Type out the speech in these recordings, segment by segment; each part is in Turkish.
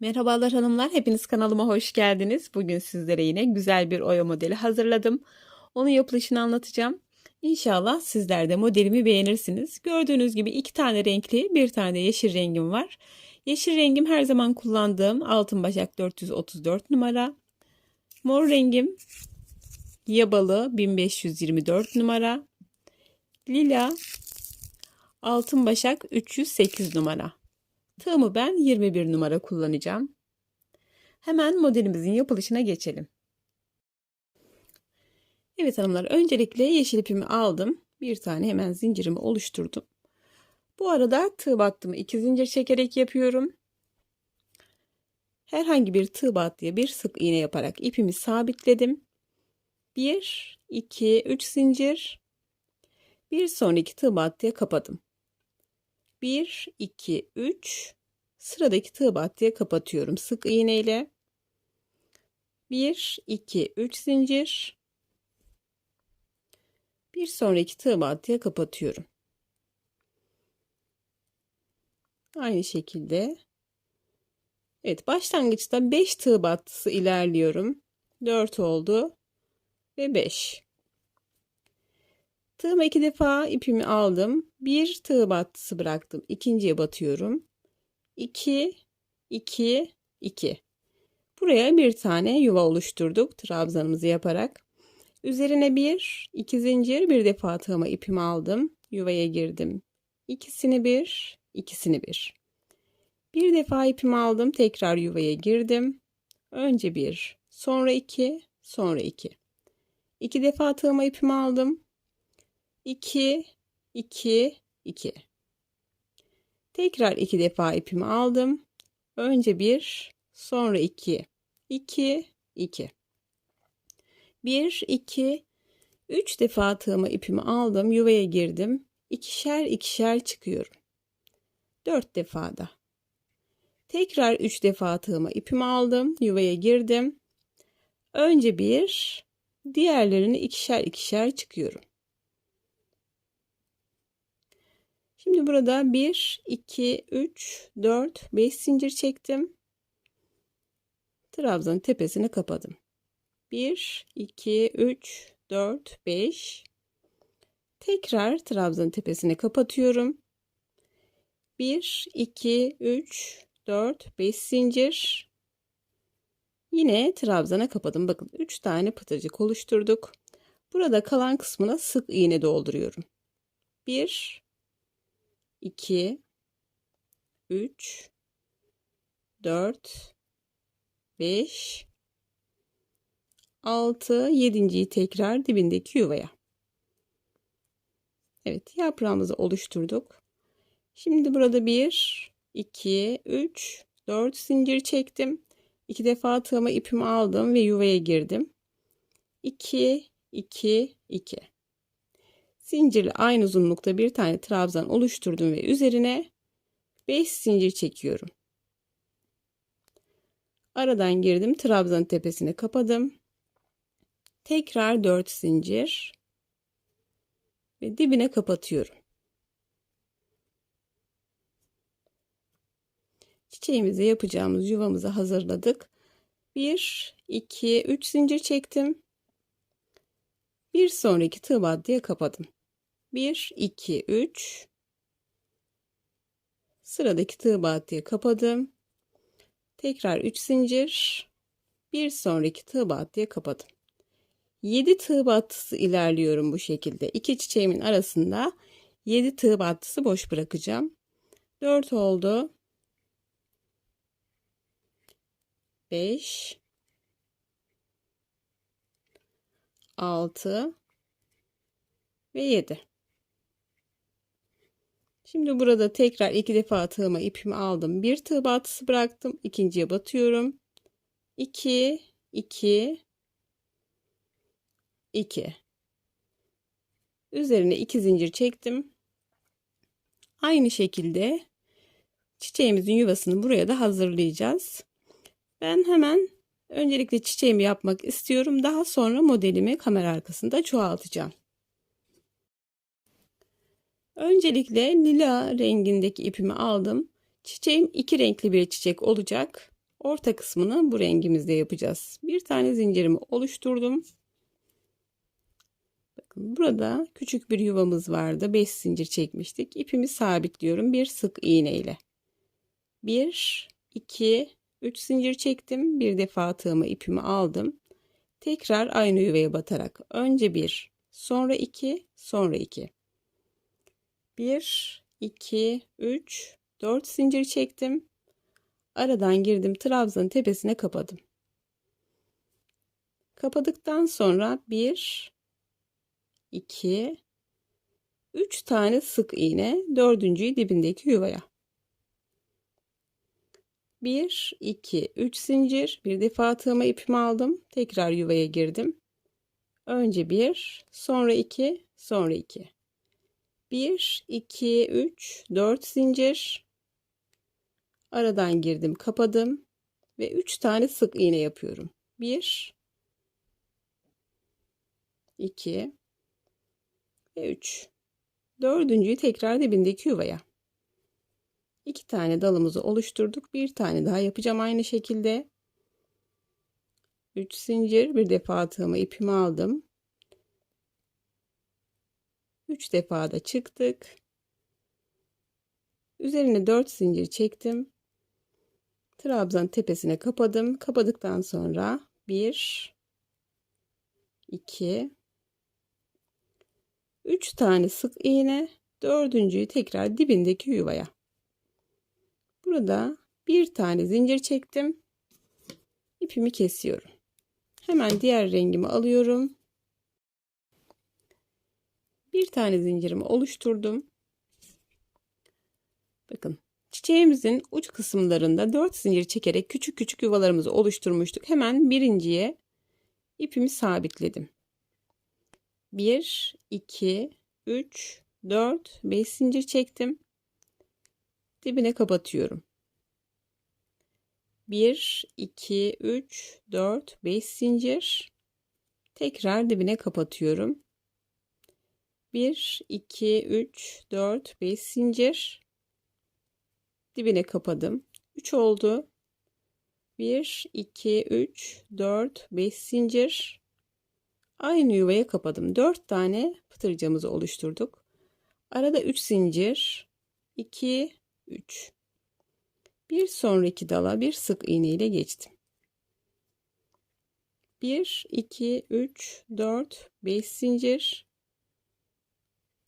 Merhabalar hanımlar, hepiniz kanalıma hoş geldiniz. Bugün sizlere yine güzel bir oya modeli hazırladım. Onun yapılışını anlatacağım. İnşallah sizler de modelimi beğenirsiniz. Gördüğünüz gibi iki tane renkli, bir tane de yeşil rengim var. Yeşil rengim her zaman kullandığım altın başak 434 numara. Mor rengim yabalı 1524 numara. Lila altın başak 308 numara. Tığımı ben 21 numara kullanacağım. Hemen modelimizin yapılışına geçelim. Evet hanımlar öncelikle yeşil ipimi aldım. Bir tane hemen zincirimi oluşturdum. Bu arada tığ battımı iki zincir çekerek yapıyorum. Herhangi bir tığ battıya bir sık iğne yaparak ipimi sabitledim. 1, 2, 3 zincir. Bir sonraki tığ battıya kapadım. 1, 2, 3 sıradaki tığ battıya kapatıyorum sık iğne ile. 1, 2, 3 zincir. Bir sonraki tığ battıya kapatıyorum. Aynı şekilde. Evet başlangıçta 5 tığ battısı ilerliyorum. 4 oldu ve 5. Tığıma iki defa ipimi aldım. Bir tığ battısı bıraktım. İkinciye batıyorum. 2 2 2. Buraya bir tane yuva oluşturduk trabzanımızı yaparak. Üzerine bir, iki zincir bir defa tığıma ipimi aldım. Yuvaya girdim. İkisini bir, ikisini bir. Bir defa ipimi aldım. Tekrar yuvaya girdim. Önce bir, sonra iki, sonra iki. İki defa tığıma ipimi aldım. 2 2 2 Tekrar iki defa ipimi aldım. Önce bir, sonra iki. 2 2 1 2 3 defa tığıma ipimi aldım, yuvaya girdim. İkişer ikişer çıkıyorum. 4 defada. Tekrar 3 defa tığıma ipimi aldım, yuvaya girdim. Önce bir, diğerlerini ikişer ikişer çıkıyorum. Şimdi burada 1, 2, 3, 4, 5 zincir çektim. Trabzanın tepesini kapadım. 1, 2, 3, 4, 5. Tekrar trabzanın tepesini kapatıyorum. 1, 2, 3, 4, 5 zincir. Yine trabzana kapadım. Bakın 3 tane pıtırcık oluşturduk. Burada kalan kısmına sık iğne dolduruyorum. 1, 2 3 4 5 6 7.yi tekrar dibindeki yuvaya. Evet yaprağımızı oluşturduk. Şimdi burada 1 2 3 4 zincir çektim. 2 defa tığıma ipimi aldım ve yuvaya girdim. 2 2 2 Zincirle aynı uzunlukta bir tane trabzan oluşturdum ve üzerine 5 zincir çekiyorum. Aradan girdim. Trabzan tepesini kapadım. Tekrar 4 zincir ve dibine kapatıyorum. Çiçeğimizi yapacağımız yuvamızı hazırladık. 1 2 3 zincir çektim. Bir sonraki tığ battıya kapadım. 1 2 3 sıradaki tığ battıya kapadım. Tekrar 3 zincir. Bir sonraki tığ battıya kapadım. 7 tığ battısı ilerliyorum bu şekilde. İki çiçeğimin arasında 7 tığ battısı boş bırakacağım. 4 oldu. 5 6 ve 7. Şimdi burada tekrar iki defa tığıma ipimi aldım. Bir tığ batısı bıraktım. İkinciye batıyorum. 2 2 2 Üzerine iki zincir çektim. Aynı şekilde çiçeğimizin yuvasını buraya da hazırlayacağız. Ben hemen öncelikle çiçeğimi yapmak istiyorum. Daha sonra modelimi kamera arkasında çoğaltacağım. Öncelikle lila rengindeki ipimi aldım. Çiçeğim iki renkli bir çiçek olacak. Orta kısmını bu rengimizde yapacağız. Bir tane zincirimi oluşturdum. Bakın burada küçük bir yuvamız vardı. 5 zincir çekmiştik. İpimi sabitliyorum bir sık iğne ile. 1 2 3 zincir çektim. Bir defa tığımı ipimi aldım. Tekrar aynı yuvaya batarak önce 1, sonra 2, sonra 2. 1 2 3 4 zincir çektim. Aradan girdim trabzanın tepesine kapadım. Kapadıktan sonra 1 2 3 tane sık iğne dördüncüyü dibindeki yuvaya. 1 2 3 zincir bir defa tığıma ipimi aldım. Tekrar yuvaya girdim. Önce 1, sonra 2, sonra 2. 1 2 3 4 zincir aradan girdim, kapadım ve 3 tane sık iğne yapıyorum. 1 2 ve 3. Dördüncüyü tekrar dibindeki yuvaya. 2 tane dalımızı oluşturduk. Bir tane daha yapacağım aynı şekilde. 3 zincir bir defa tığıma ipimi aldım. 3 defa da çıktık. Üzerine 4 zincir çektim. Trabzan tepesine kapadım. Kapadıktan sonra 1 2 3 tane sık iğne, dördüncüyü tekrar dibindeki yuvaya. Burada bir tane zincir çektim. İpimi kesiyorum. Hemen diğer rengimi alıyorum. Bir tane zincirimi oluşturdum. Bakın çiçeğimizin uç kısımlarında 4 zincir çekerek küçük küçük yuvalarımızı oluşturmuştuk. Hemen birinciye ipimi sabitledim. 1, 2, 3, 4, 5 zincir çektim. Dibine kapatıyorum. 1, 2, 3, 4, 5 zincir. Tekrar dibine kapatıyorum. 1, 2, 3, 4, 5 zincir. Dibine kapadım. 3 oldu. 1, 2, 3, 4, 5 zincir. Aynı yuvaya kapadım. 4 tane pıtırcamızı oluşturduk. Arada 3 zincir. 2, 3. Bir sonraki dala bir sık iğne ile geçtim. 1, 2, 3, 4, 5 zincir.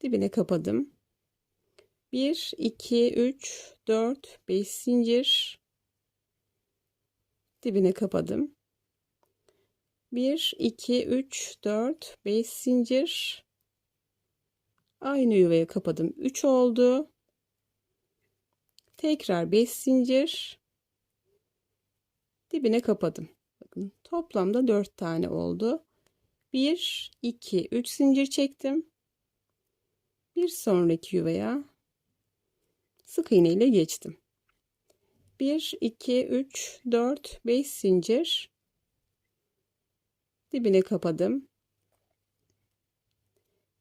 Dibine kapadım. 1, 2, 3, 4, 5 zincir. Dibine kapadım. 1, 2, 3, 4, 5 zincir. Aynı yuvaya kapadım. 3 oldu. Tekrar 5 zincir. Dibine kapadım. Bakın toplamda 4 tane oldu. 1, 2, 3 zincir çektim. Bir sonraki yuvaya sık iğne ile geçtim. 1, 2, 3, 4, 5 zincir dibine kapadım.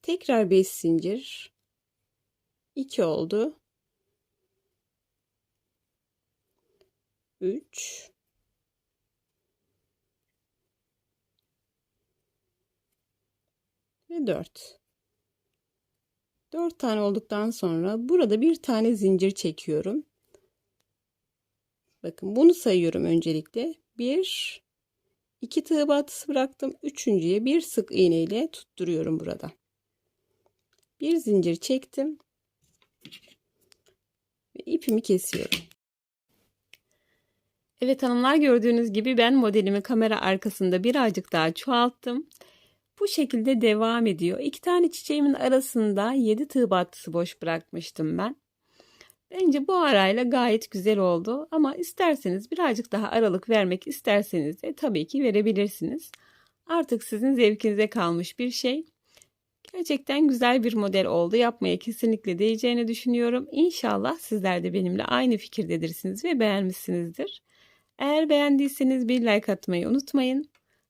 Tekrar 5 zincir. 2 oldu. 3 ve 4. 4 tane olduktan sonra burada bir tane zincir çekiyorum. Bakın bunu sayıyorum öncelikle. 1 2 tığ batısı bıraktım. Üçüncüye bir sık iğne ile tutturuyorum burada. Bir zincir çektim. Ve ipimi kesiyorum. Evet hanımlar gördüğünüz gibi ben modelimi kamera arkasında birazcık daha çoğalttım. Bu şekilde devam ediyor. İki tane çiçeğimin arasında 7 tığ battısı boş bırakmıştım ben. Bence bu arayla gayet güzel oldu ama isterseniz birazcık daha aralık vermek isterseniz de tabii ki verebilirsiniz. Artık sizin zevkinize kalmış bir şey. Gerçekten güzel bir model oldu. Yapmaya kesinlikle değeceğini düşünüyorum. İnşallah sizler de benimle aynı fikirdedirsiniz ve beğenmişsinizdir. Eğer beğendiyseniz bir like atmayı unutmayın.